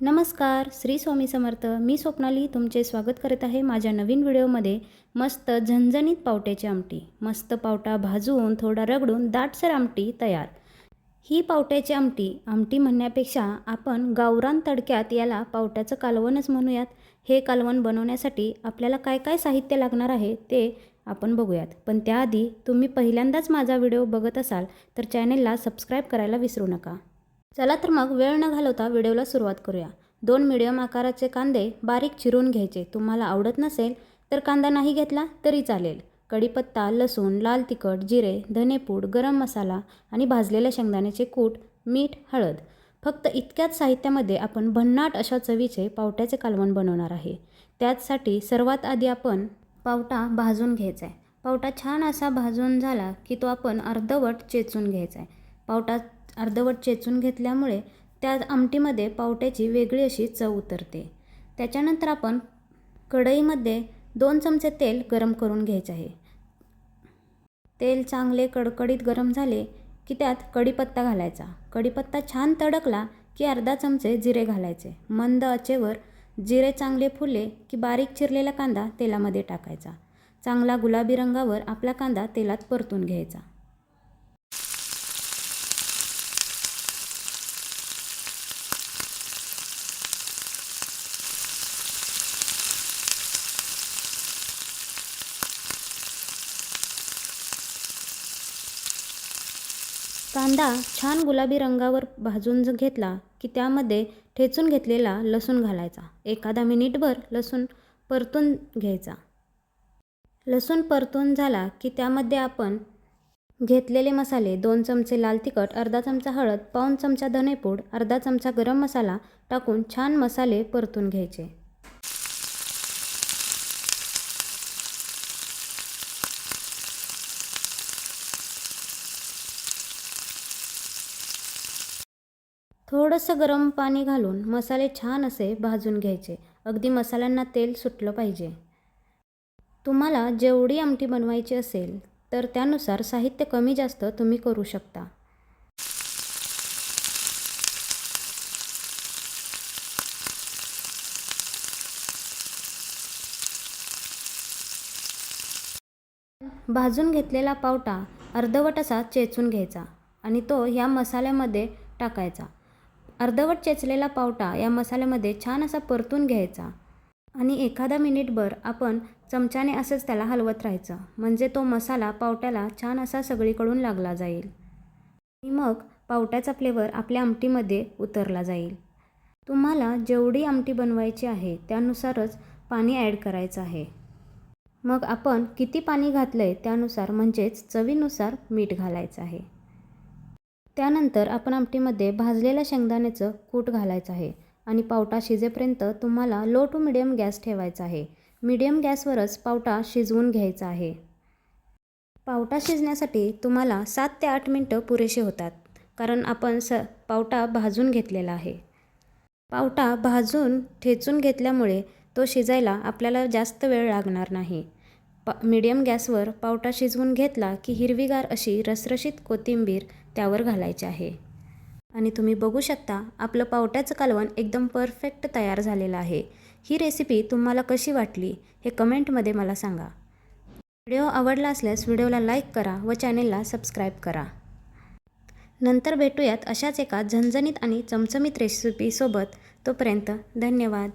नमस्कार श्री स्वामी समर्थ. मी स्वप्नाली तुमचे स्वागत करत आहे माझ्या नवीन व्हिडिओमध्ये. मस्त झणझणीत पावट्याची आमटी. मस्त पावटा भाजून थोडा रगडून दाटसर आमटी तयार. ही पावट्याची आमटी आमटी म्हणण्यापेक्षा आपण गावरान तडक्यात याला पावट्याचं कालवणच म्हणूयात. हे कालवण बनवण्यासाठी आपल्याला काय काय साहित्य लागणार आहे ते आपण बघूयात. पण त्याआधी तुम्ही पहिल्यांदाच माझा व्हिडिओ बघत असाल तर चॅनेलला सबस्क्राईब करायला विसरू नका. चला तर मग वेळ न घालवता व्हिडिओला सुरुवात करूया. दोन मिडियम आकाराचे कांदे बारीक चिरून घ्यायचे. तुम्हाला आवडत नसेल तर कांदा नाही घेतला तरी चालेल. कढीपत्ता लसूण लाल तिखट जिरे धनेपूड गरम मसाला आणि भाजलेल्या शेंगदाण्याचे कूट मीठ हळद. फक्त इतक्याच साहित्यामध्ये आपण भन्नाट अशा चवीचे पावट्याचे कालवण बनवणार आहे. त्याचसाठी सर्वात आधी आपण पावटा भाजून घ्यायचा आहे. पावटा छान असा भाजून झाला की तो आपण अर्धवट चेचून घ्यायचा आहे. पावटा अर्धवट चेचून घेतल्यामुळे त्या आमटीमध्ये पावट्याची वेगळी अशी चव उतरते. त्याच्यानंतर आपण कढईमध्ये दोन चमचे तेल गरम करून घ्यायचे आहे. तेल चांगले कडकडीत गरम झाले की त्यात कढीपत्ता घालायचा. कढीपत्ता छान तडकला की अर्धा चमचे जिरे घालायचे. मंद आचेवर जिरे चांगले फुले की बारीक चिरलेला कांदा तेलामध्ये टाकायचा. चांगला गुलाबी रंगावर आपला कांदा तेलात परतून घ्यायचा. कांदा छान गुलाबी रंगावर भाजून घेतला की त्यामध्ये ठेचून घेतलेला लसूण घालायचा. एखादा मिनिटभर लसूण परतून घ्यायचा. लसूण परतून झाला की त्यामध्ये आपण घेतलेले मसाले दोन चमचे लाल तिखट अर्धा चमचा हळद पाऊण चमचा धनेपूड अर्धा चमचा गरम मसाला टाकून छान मसाले परतून घ्यायचे. थोडंसं गरम पाणी घालून मसाले छान असे भाजून घ्यायचे. अगदी मसाल्यांना तेल सुटलं पाहिजे. तुम्हाला जेवढी आमटी बनवायची असेल तर त्यानुसार साहित्य कमी जास्त तुम्ही करू शकता. भाजून घेतलेला पावटा अर्धवट असा चेचून घ्यायचा आणि तो ह्या मसाल्यामध्ये टाकायचा. अर्धवट चेचलेला पावटा या मसाल्यामध्ये छान असा परतून घ्यायचा. आणि एखादा मिनिटभर आपण चमच्याने असंच त्याला हलवत राहायचं. म्हणजे तो मसाला पावट्याला छान असा सगळीकडून लागला जाईल. आणि मग पावट्याचा फ्लेवर आपल्या आमटीमध्ये उतरला जाईल. तुम्हाला जेवढी आमटी बनवायची आहे त्यानुसारच पाणी ॲड करायचं आहे. मग आपण किती पाणी घातलं आहे त्यानुसार म्हणजेच चवीनुसार मीठ घालायचं आहे. त्यानंतर आपण आमटीमध्ये भाजलेल्या शेंगदाण्याचं कूट घालायचं आहे आणि पावटा शिजेपर्यंत तुम्हाला लो टू मिडियम गॅस ठेवायचा आहे. मिडियम गॅसवरच पावटा शिजवून घ्यायचा आहे. पावटा शिजण्यासाठी तुम्हाला सात ते आठ मिनटं पुरेसे होतात कारण आपण स पावटा भाजून घेतलेला आहे. पावटा भाजून ठेचून घेतल्यामुळे तो शिजायला आपल्याला जास्त वेळ लागणार नाही. पा मिडियम गॅसवर पावटा शिजवून घेतला की हिरवीगार अशी रसरशीत कोथिंबीर त्यावर घालायची आहे. आणि तुम्ही बघू शकता आपलं पावट्याचं कालवण एकदम परफेक्ट तयार झालेलं आहे. ही रेसिपी तुम्हाला कशी वाटली हे कमेंटमध्ये मला सांगा. व्हिडिओ आवडला असल्यास व्हिडिओला लाईक करा व चॅनेलला सबस्क्राईब करा. नंतर भेटूयात अशाच एका झणझणीत आणि चमचमीत रेसिपीसोबत तोपर्यंत धन्यवाद.